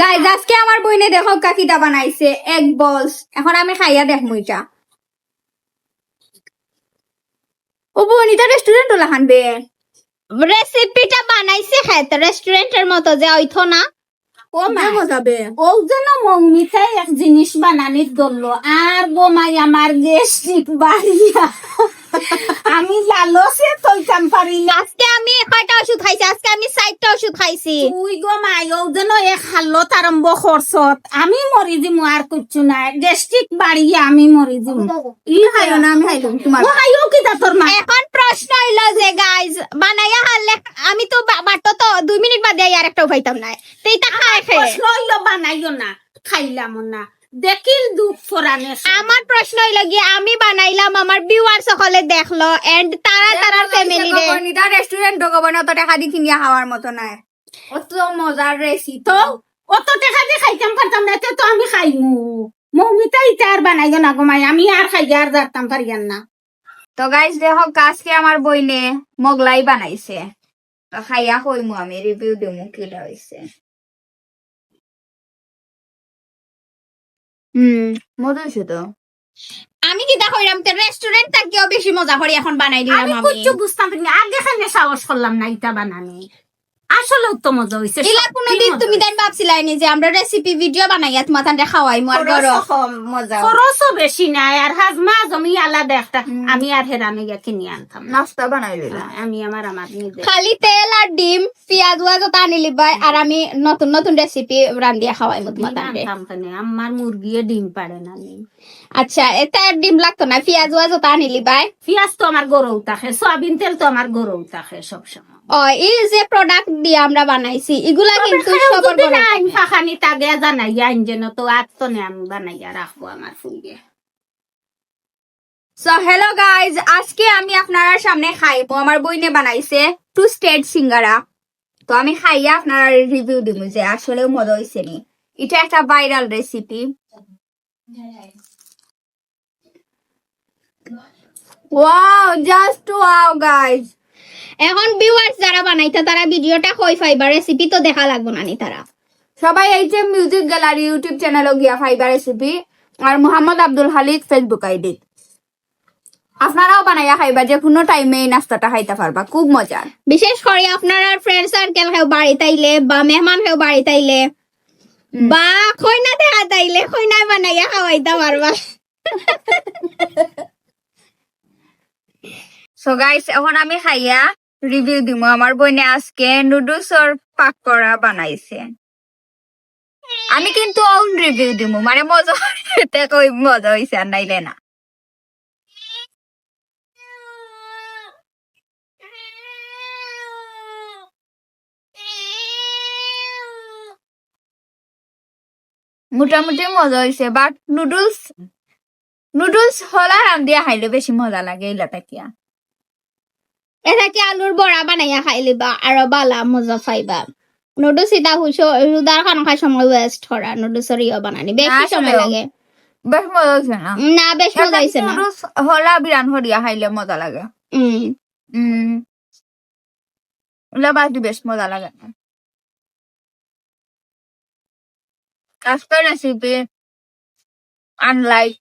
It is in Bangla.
গাইজ আজকে আমার বইনে দেখো কাকিটা বানাইছে এক বলস। এখন আমি খাইয়া দেখব এটা। ও বনিতা রেস্টুরেন্ট ওলা খানবে রেসিপিটা বানাইছে রেস্টুরেন্টের মতো যে ওইথো না। ও মা মজাবে ও যেন মৌমিতাই এক জিনিস বানানির ধরলো আর বোমাই আমার গেস্টিক বাড়িয়া। আমি লালসে তৈতাম পারি না। কয়টা ওষুধ খাইছি আজকে আমি চারটা ওষুধ খাইছি তুই গো মাই ও যেন এক হাল্লত আরম্ভ করছত আমি মরি দিমু আর কিচ্ছু নাই। গেস্টিক বাড়িয়া আমি মরি দিমু ই খাইও না আমি খাইলাম তোমার ও হাইও কিতা তোর মা? এখন প্রশ্ন হইল যে গাইজ বানাইয়া হারলে আমি তো বাটো তো দুই মিনিট বাদে আর একটা উঠাইতাম না তো এটা খাই খেয়ে প্রশ্ন হইল বানাইও না খাইলাম না। দেখিল দুঃখ ফরানে। আমার প্রশ্ন হইল গিয়ে আমি বানাইলাম আমার ভিউয়ার সকলে দেখল এন্ড তারা তারার ফ্যামিলি রে। বনিতা রেস্টুরেন্ট ঢোকাবো অত টাকা দিয়ে কিনিয়া খাওয়ার মতো নাই। অত মজার রেসি তো। অত টাকা দিয়ে খাইতাম পারতাম না তো আমি খাইমু। মৌমিতা ইটা আর বানাইও না গো মাই আমি আর খাইয়া আর যাতাম পারিয়ান না। তো গাইজ দেখো আজকে আমার বইনে মোগলাই বানাইছে। খাইয়া কইমু আমি রিভিউ দিমু কিটা হইছে। হুম। মজা হয়েছে তো। আমি কি দেখো এরকম রেস্টুরেন্ট বেশি মজা করি এখন বানাই দিলাম আমি আমি। কিচ্ছু বুঝতাম না আগে খানে সাহস করলাম না এটা বানানি আসলে উত্তম মজা হয়েছে ইলা কোনদিন তুমি দেন ভাবছিলাই নি যে আমরা রেসিপি ভিডিও তান্ডে খাওয়াই মোর মজা। খরচও বেশি নাই আর হাজমা জমি আলাদা একটা আমি আর হেরানে কিনে আনতাম নাস্তা বানাই দিলাম আমি আমার আমার নিজে খালি তেল আর ডিম পেঁয়াজ ওয়াজ তো আনি লিবাই আর আমি নতুন নতুন রেসিপি রান্ধিয়া খাওয়াই মো তোমার তান্ডে আমার মুরগিয়ে ডিম পারে না আচ্ছা এটা আর ডিম লাগতো না পেঁয়াজ ওয়াজ তো আনি লিবাই। পেঁয়াজ তো আমার গরু থাকে সয়াবিন তেল তো আমার গরু থাকে সবসময়। ও এই যে প্রোডাক্ট দিয়ে আমরা বানাইছি এগুলা কিন্তু সবার ফাখানি তাগে জানাই আইন যেন তো আত্মনে আমি বানাইয়া রাখব আমার ফুলকে সো হ্যালো গাইজ আজকে আমি আপনার সামনে খাইবো আমার বইনে বানাইছে টু স্টেট সিঙ্গারা তো আমি খাইয়া আপনারা রিভিউ দিব যে আসলে মজা হয়েছে নি। এটা একটা viral recipe wow just wow guys এখন ভিউয়ার্স যারা বানাইতে তারা ভিডিওটা কই পাইবা রেসিপি তো দেখা লাগবো না নি তারা। সবাই এই যে মিউজিক গ্যালারি ইউটিউব চ্যানেলও গিয়া ফাইবার রেসিপি আর মোহাম্মদ আব্দুল হালিদ ফেসবুক আইডি আপনারাও বানাইয়া খাইবা যে কোনো টাইমে এই নাস্তাটা খাইতে পারবা খুব মজার বিশেষ করে আপনার ফ্রেন্ড সার্কেল কেউ বাড়ি তাইলে বা মেহমান কেউ বাড়ি তাইলে বা খৈনা দেখা তাইলে খৈনায় বানাইয়া খাওয়াইতে পারবা। সো গাইস এখন আমি খাইয়া রিভিউ দিমু। আমার বইনে আজকে নুডলসর পাক করা বানাইছে। আমি কিন্তু অন রিভিউ দিমু। মানে মজা কই, মজা হইছে আর নাইলে না। মোটামুটি মজা হইছে বাট নুডলস নুডলস হলা রাম দিয়া খাইলে বেশি মজা লাগে তাকিয়া এটা কি আলুর বড়া বানাইয়া খাইলিবা আর বালা মজা পাইবা নুডলস এটা হুইছো রুদার খান খাই সময় ওয়েস্ট করা নুডলসের ইয়ে বানানি বেশি সময় লাগে। বেশ মজা হইছে না? না বেশ মজা হয়েছে না। নুডলস হলা বিরান হরিয়া খাইলে মজা লাগে। উম। উম। ওলা বাকি বেশ মজা লাগে আজকের রেসিপি আনলাইক